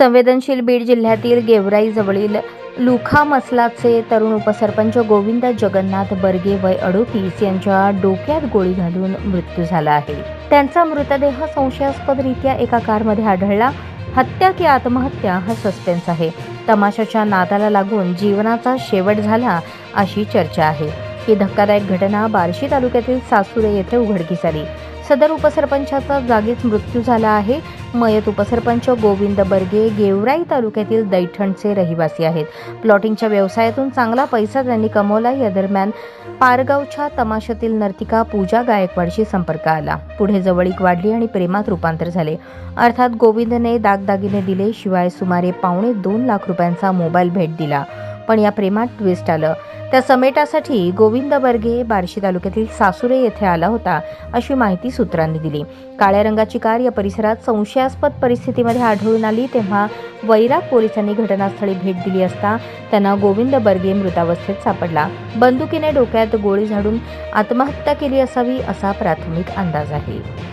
संवेदनशील बीड जिल्ह्यातील गेवराई जवळील लुखा मसलाचे तरुण उपसरपंच गोविंद जगन्नाथ बर्गे वय अडोतीस यांच्या डोक्यात गोळी घालून मृत्यू झाला आहे. त्यांचा मृतदेह संशयास्पदरित्या एका कारमध्ये आढळला. हत्या की आत्महत्या हा सस्पेन्स आहे. तमाशाच्या नादाला लागून जीवनाचा शेवट झाला अशी चर्चा आहे. ही धक्कादायक घटना बार्शी तालुक्यातील सासुरे येथे उघडकीस आली. सदर उपसरपंचाचा जागीच मृत्यू झाला आहे. मयत उपसरपंच गोविंद बर्गे गेवराई तालुक्यातील दैठणचे रहिवासी आहेत. प्लॉटिंगच्या व्यवसायातून चांगला पैसा त्यांनी कमवला. या दरम्यान पारगावच्या तमाशातील नर्तिका पूजा गायकवाडशी संपर्क आला. पुढे जवळीक वाढली आणि प्रेमात रूपांतर झाले. अर्थात गोविंदने दागदागिने दिले. शिवाय सुमारे पावणे दोन लाख रुपयांचा मोबाईल भेट दिला. पण या प्रेमात ट्विस्ट आलं. त्या समेटासाठी गोविंद बर्गे बार्शी तालुक्यातील सासुरे येथे आला होता अशी माहिती सूत्रांनी दिली. काळ्या रंगाची कार या परिसरात संशयास्पद परिस्थितीमध्ये आढळून आली तेव्हा वैराग पोलिसांनी घटनास्थळी भेट दिली असता त्यांना गोविंद बर्गे मृतावस्थेत सापडला. बंदुकीने डोक्यात गोळी झाडून आत्महत्या केली असावी असा प्राथमिक अंदाज आहे.